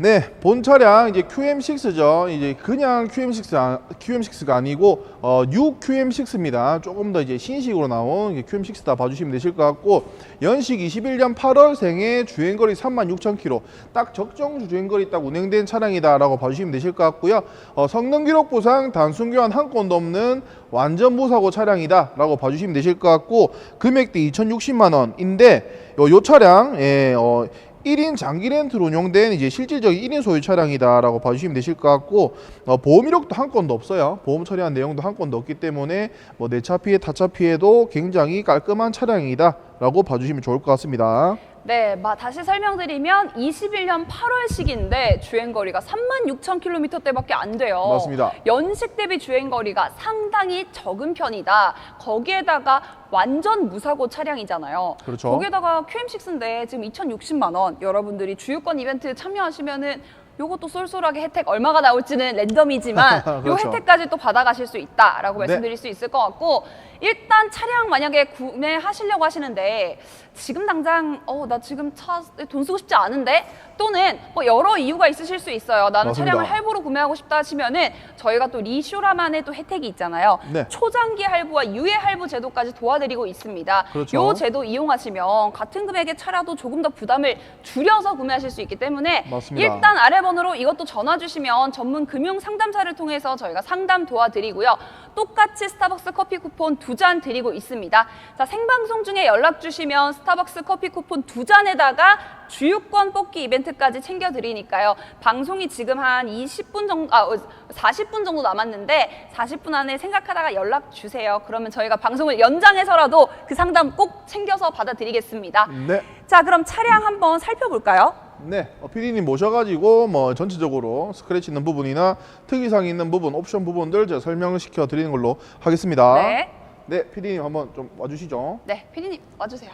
네, 본 차량 이제 QM6죠. 이제 그냥 QM6 아, QM6가 아니고 어, 뉴 QM6입니다. 조금 더 이제 신식으로 나온 이게 QM6다 봐주시면 되실 것 같고 연식 21년 8월 생에 주행거리 36,000km 딱 적정 주행거리 딱 운행된 차량이다라고 봐주시면 되실 것 같고요. 어, 성능 기록 보상 단순 교환 한 건도 없는 완전 무사고 차량이다라고 봐주시면 되실 것 같고 금액대 2,060만 원인데 요, 요 차량 예, 어, 1인 장기 렌트로 운용된 이제 실질적인 1인 소유 차량이다라고 봐주시면 되실 것 같고 어, 보험 이력도 한 건도 없어요. 보험 처리한 내용도 한 건도 없기 때문에 뭐 내차 피해, 타차 피해도 굉장히 깔끔한 차량이다라고 봐주시면 좋을 것 같습니다. 네, 마, 다시 설명드리면 21년 8월식인데 주행 거리가 36,000km대밖에 안 돼요. 맞습니다. 연식 대비 주행 거리가 상당히 적은 편이다. 거기에다가 완전 무사고 차량이잖아요. 그렇죠. 거기에다가 QM6인데 지금 2,060만 원. 여러분들이 주유권 이벤트 참여하시면은 요것도 쏠쏠하게 혜택 얼마가 나올지는 랜덤이지만 요 그렇죠. 혜택까지 또 받아가실 수 있다라고 네. 말씀드릴 수 있을 것 같고 일단 차량 만약에 구매하시려고 하시는데 지금 당장 어 나 지금 차 돈 쓰고 싶지 않은데 또는 뭐 여러 이유가 있으실 수 있어요. 나는 맞습니다. 차량을 할부로 구매하고 싶다 하시면은 저희가 또 리쇼라만의 또 혜택이 있잖아요. 네. 초장기 할부와 유예 할부 제도까지 도와드리고 있습니다. 그렇죠. 요 제도 이용하시면 같은 금액의 차라도 조금 더 부담을 줄여서 구매하실 수 있기 때문에 맞습니다. 일단 아래 번호로 이것도 전화 주시면 전문 금융 상담사를 통해서 저희가 상담 도와드리고요. 똑같이 스타벅스 커피 쿠폰 두 잔 드리고 있습니다. 자, 생방송 중에 연락 주시면 스타벅스 커피 쿠폰 두 잔에다가 주유권 뽑기 이벤트까지 챙겨 드리니까요. 방송이 지금 한 20분 정도 아 40분 정도 남았는데 40분 안에 생각하다가 연락 주세요. 그러면 저희가 방송을 연장해서라도 그 상담 꼭 챙겨서 받아드리겠습니다. 네. 자, 그럼 차량 한번 살펴볼까요? 네, 어, PD님 모셔가지고 뭐 전체적으로 스크래치 있는 부분이나 특이사항 있는 부분, 옵션 부분들 제가 설명을 시켜 드리는 걸로 하겠습니다. 네. 네, PD님 한번 좀 와주시죠. 네, 피디님 와주세요.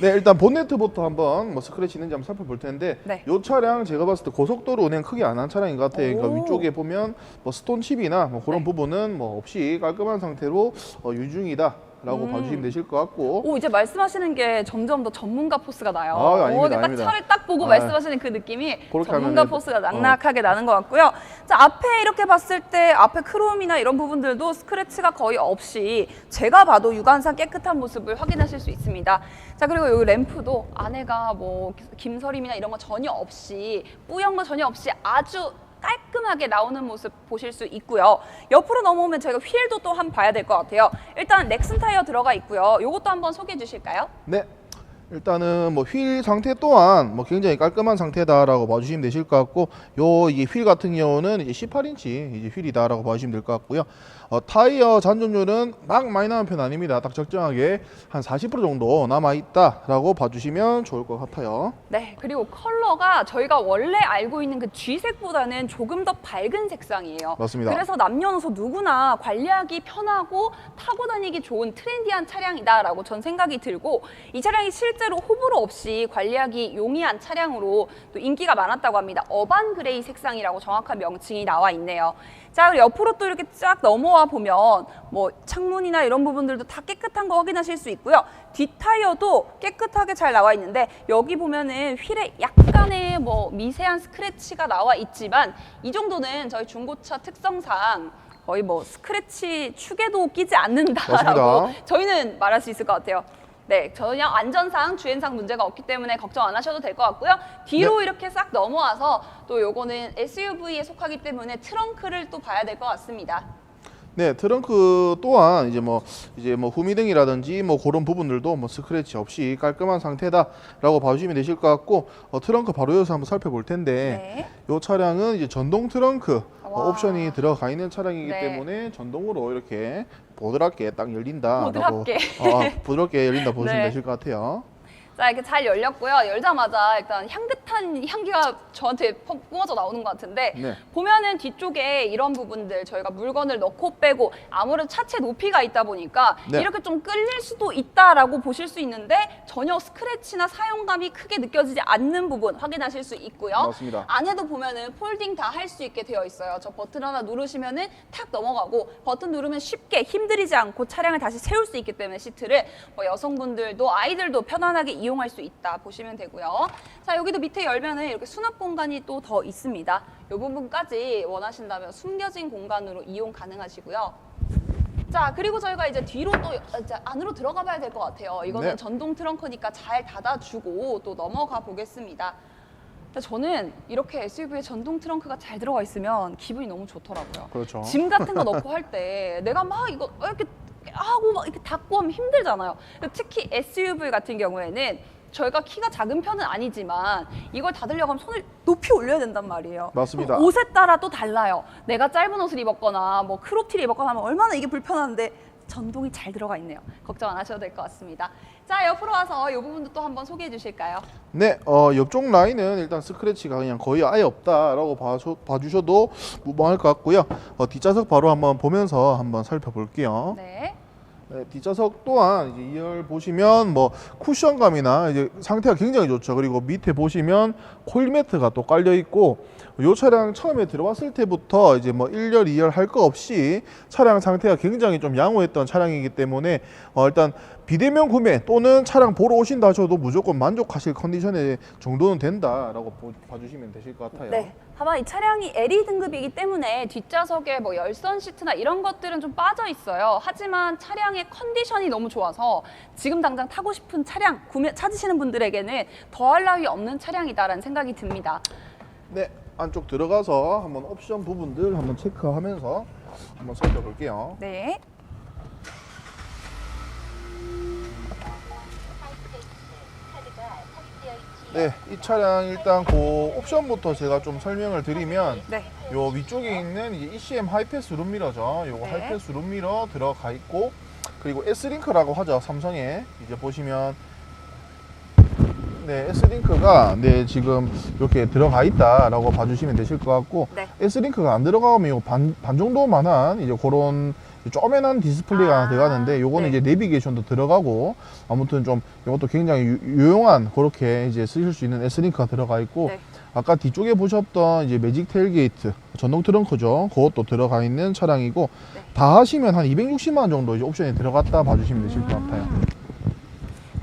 네, 일단 본네트부터 한번 뭐 스크래치 있는지 한번 살펴볼 텐데 네. 이 차량 제가 봤을 때 고속도로 운행 크게 안 한 차량인 것 같아요. 그러니까 오. 위쪽에 보면 뭐 스톤 칩이나 뭐 그런 네. 부분은 뭐 없이 깔끔한 상태로 어, 유중이다 라고 음. 봐주시면 되실 것 같고 오 이제 말씀하시는 게 점점 더 전문가 포스가 나요. 아, 아닙니다, 오, 딱 아닙니다. 차를 딱 보고 아. 말씀하시는 그 느낌이 전문가 하면은- 어. 포스가 낙낙하게 나는 것 같고요. 자 앞에 이렇게 봤을 때 앞에 크롬이나 이런 부분들도 스크래치가 거의 없이 제가 봐도 육안상 깨끗한 모습을 확인하실 수 있습니다. 자 그리고 이 램프도 안에가 뭐 김서림이나 이런 거 전혀 없이 뿌연 거 전혀 없이 아주 깔끔하게 나오는 모습 보실 수 있고요. 옆으로 넘어오면 저희가 휠도 또 한번 봐야 될 것 같아요. 일단 넥슨 타이어 들어가 있고요. 이것도 한번 소개해 주실까요? 네. 일단은 뭐 휠 상태 또한 뭐 굉장히 깔끔한 상태다라고 봐주시면 되실 것 같고 요 이게 휠 같은 경우는 이제 18인치 이제 휠이다라고 봐주시면 될 것 같고요. 어, 타이어 잔존율은 막 많이 남은 편 아닙니다. 딱 적정하게 한 40% 정도 남아 있다라고 봐주시면 좋을 것 같아요. 네, 그리고 컬러가 저희가 원래 알고 있는 그 G색보다는 조금 더 밝은 색상이에요. 맞습니다. 그래서 남녀노소 누구나 관리하기 편하고 타고 다니기 좋은 트렌디한 차량이다라고 전 생각이 들고 이 차량이 실제 로 호불호 없이 관리하기 용이한 차량으로 또 인기가 많았다고 합니다. 어반 그레이 색상이라고 정확한 명칭이 나와 있네요. 자, 그리고 옆으로 또 이렇게 쫙 넘어와 보면 뭐 창문이나 이런 부분들도 다 깨끗한 거 확인하실 수 있고요. 뒷 타이어도 깨끗하게 잘 나와 있는데 여기 보면은 휠에 약간의 뭐 미세한 스크래치가 나와 있지만 이 정도는 저희 중고차 특성상 거의 뭐 스크래치 축에도 끼지 않는다라고 맞습니다. 저희는 말할 수 있을 것 같아요. 네, 전혀 안전상 주행상 문제가 없기 때문에 걱정 안 하셔도 될 것 같고요. 뒤로 이렇게 싹 넘어와서 또 요거는 SUV에 속하기 때문에 트렁크를 또 봐야 될 것 같습니다. 네, 트렁크 또한 이제 뭐 이제 뭐 후미등이라든지 뭐 그런 부분들도 뭐 스크래치 없이 깔끔한 상태다라고 봐주시면 되실 것 같고 어, 트렁크 바로 이어서 한번 살펴볼 텐데 네. 이 차량은 이제 전동 트렁크 어, 와. 옵션이 들어가 있는 차량이기 네. 때문에 전동으로 이렇게 보드랍게 딱 열린다. 보드랍게. 어, 부드럽게 열린다 보시면 네. 되실 것 같아요. 자 이렇게 잘 열렸고요. 열자마자 일단 향긋 한 향기가 저한테 퍼- 뿜어져 나오는 것 같은데 네. 보면은 뒤쪽에 이런 부분들 저희가 물건을 넣고 빼고 아무래도 차체 높이가 있다 보니까 네. 이렇게 좀 끌릴 수도 있다라고 보실 수 있는데 전혀 스크래치나 사용감이 크게 느껴지지 않는 부분 확인하실 수 있고요. 맞습니다. 안에도 보면은 폴딩 다 할 수 있게 되어 있어요. 저 버튼 하나 누르시면은 탁 넘어가고 버튼 누르면 쉽게 힘들이지 않고 차량을 다시 세울 수 있기 때문에 시트를 뭐 여성분들도 아이들도 편안하게 이용할 수 있다 보시면 되고요. 자 여기도 밑에 이렇게 열면은 이렇게 수납 공간이 또 더 있습니다. 이 부분까지 원하신다면 숨겨진 공간으로 이용 가능하시고요. 자 그리고 저희가 이제 뒤로 또 이제 안으로 들어가 봐야 될 것 같아요. 이거는 네. 전동 트렁크니까 잘 닫아주고 또 넘어가 보겠습니다. 근데 저는 이렇게 SUV에 전동 트렁크가 잘 들어가 있으면 기분이 너무 좋더라고요. 그렇죠. 짐 같은 거 넣고 할 때 내가 막 이거 이렇게 하고 막 이렇게 닫고 하면 힘들잖아요. 특히 SUV 같은 경우에는 저희가 키가 작은 편은 아니지만 이걸 닫으려고 하면 손을 높이 올려야 된단 말이에요. 맞습니다. 그럼 옷에 따라 또 달라요. 내가 짧은 옷을 입었거나 뭐 크롭티를 입었거나 하면 얼마나 이게 불편한데 전동이 잘 들어가 있네요. 걱정 안 하셔도 될 것 같습니다. 자, 옆으로 와서 이 부분도 또 한번 소개해 주실까요? 네, 어, 옆쪽 라인은 일단 스크래치가 그냥 거의 아예 없다라고 봐주, 봐주셔도 무방할 것 같고요. 어, 뒷좌석 바로 한번 보면서 한번 살펴볼게요. 네. 네, 뒷좌석 또한 이제 2열 보시면 뭐 쿠션감이나 이제 상태가 굉장히 좋죠. 그리고 밑에 보시면 코일 매트가 또 깔려 있고 이 차량 처음에 들어왔을 때부터 이제 뭐 1열, 2열 할 거 없이 차량 상태가 굉장히 좀 양호했던 차량이기 때문에 어, 일단 비대면 구매 또는 차량 보러 오신다 하셔도 무조건 만족하실 컨디션의 정도는 된다라고 보- 봐주시면 되실 것 같아요. 네. 다만 이 차량이 LE 등급이기 때문에 뒷좌석에 뭐 열선 시트나 이런 것들은 좀 빠져 있어요. 하지만 차량의 컨디션이 너무 좋아서 지금 당장 타고 싶은 차량 구매 찾으시는 분들에게는 더할 나위 없는 차량이다라는 생각이 듭니다. 네, 안쪽 들어가서 한번 옵션 부분들 한번 체크하면서 한번 살펴볼게요. 네. 네, 이 차량 일단 그 옵션부터 제가 좀 설명을 드리면 네. 요 위쪽에 있는 이제 ECM 하이패스 룸미러죠. 요거 네. 하이패스 룸미러 들어가 있고 그리고 S링크라고 하죠. 삼성에 이제 보시면 네, S링크가 네, 지금 이렇게 들어가 있다라고 봐주시면 되실 것 같고 네. S링크가 안 들어가면 요 반, 반 정도만한 이제 그런 쪼매난 디스플레이가 아, 들어가는데 요거는 네. 이제 내비게이션도 들어가고 아무튼 좀 이것도 굉장히 유, 유용한 그렇게 이제 쓰실 수 있는 S링크가 들어가 있고 네. 아까 뒤쪽에 보셨던 이제 매직 테일게이트 전동 트렁크죠. 그것도 들어가 있는 차량이고 네. 다 하시면 한 260만 원 정도 이제 옵션이 들어갔다 봐주시면 되실 것 같아요.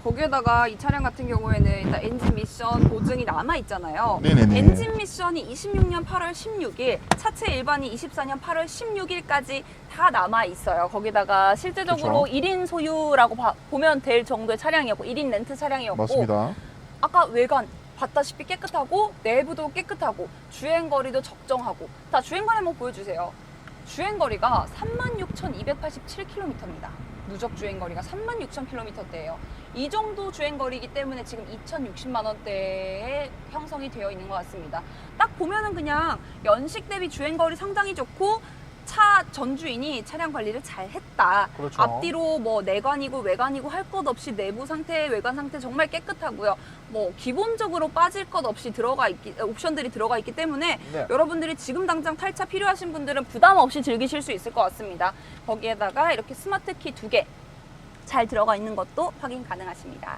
거기에다가 이 차량 같은 경우에는 일단 엔진 미션 보증이 남아 있잖아요. 네네네. 엔진 미션이 26년 8월 16일, 차체 일반이 24년 8월 16일까지 다 남아 있어요. 거기다가 실제적으로 그쵸. 일 1인 소유라고 봐- 보면 될 정도의 차량이었고 1인 렌트 차량이었고 맞습니다. 아까 외관 봤다시피 깨끗하고 내부도 깨끗하고 주행 거리도 적정하고 자 주행 거리 한번 보여주세요. 주행 거리가 36,287km입니다. 누적 주행 거리가 36,000km대예요. 이 정도 주행 거리이기 때문에 지금 2,060만 원대에 형성이 되어 있는 것 같습니다. 딱 보면은 그냥 연식 대비 주행 거리 상당히 좋고 차 전주인이 차량 관리를 잘 했다. 그렇죠. 앞뒤로 뭐 내관이고 외관이고 할 것 없이 내부 상태, 외관 상태 정말 깨끗하고요. 뭐 기본적으로 빠질 것 없이 들어가 있기 옵션들이 들어가 있기 때문에 네. 여러분들이 지금 당장 탈차 필요하신 분들은 부담 없이 즐기실 수 있을 것 같습니다. 거기에다가 이렇게 스마트 키 두 개 잘 들어가 있는 것도 확인 가능하십니다.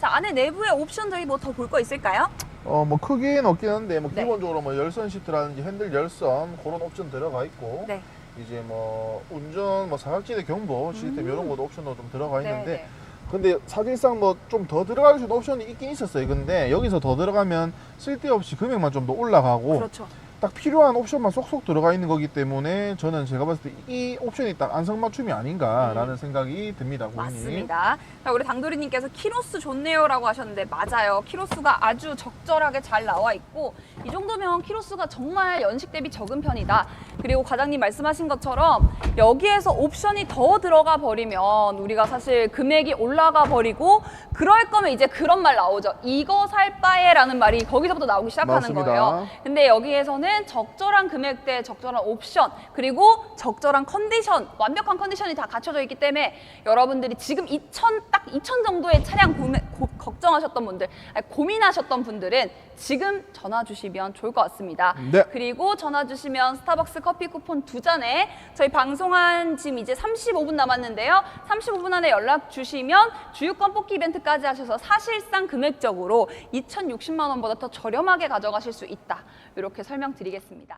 자 안에 내부의 옵션 저희 뭐 더 볼 거 있을까요? 어 뭐 크기는 없긴 한데 뭐 네. 기본적으로 뭐 열선 시트라든지 핸들 열선 그런 옵션 들어가 있고 네. 이제 뭐 운전 뭐 사각지대 경보 시스템 음. 이런 것도 옵션도 좀 들어가 있는데 네, 근데 사실상 뭐 좀 더 들어갈 수 있는 옵션이 있긴 있었어요. 근데 여기서 더 들어가면 쓸데없이 금액만 좀 더 올라가고 그렇죠. 딱 필요한 옵션만 쏙쏙 들어가 있는 거기 때문에 저는 제가 봤을 때 이 옵션이 딱 안성맞춤이 아닌가라는 생각이 듭니다. 고객님. 음. 맞습니다. 자, 우리 당돌이님께서 키로수 좋네요라고 하셨는데 맞아요. 키로수가 아주 적절하게 잘 나와 있고 이 정도면 키로수가 정말 연식 대비 적은 편이다. 그리고 과장님 말씀하신 것처럼 여기에서 옵션이 더 들어가 버리면 우리가 사실 금액이 올라가 버리고 그럴 거면 이제 그런 말 나오죠. 이거 살 바에라는 말이 거기서부터 나오기 시작하는 맞습니다. 거예요. 근데 여기에서 는 적절한 금액대, 적절한 옵션, 그리고 적절한 컨디션, 완벽한 컨디션이 다 갖춰져 있기 때문에 여러분들이 지금 2천 딱 2천 정도의 차량 구매 고- 걱정하셨던 분들, 아니, 고민하셨던 분들은 지금 전화 주시면 좋을 것 같습니다. 네. 그리고 전화 주시면 스타벅스 커피 쿠폰 두 잔에 저희 방송한 지금 이제 35분 남았는데요. 35분 안에 연락 주시면 주유권 뽑기 이벤트까지 하셔서 사실상 금액적으로 2,060만 원보다 더 저렴하게 가져가실 수 있다. 이렇게 설명 드리겠습니다.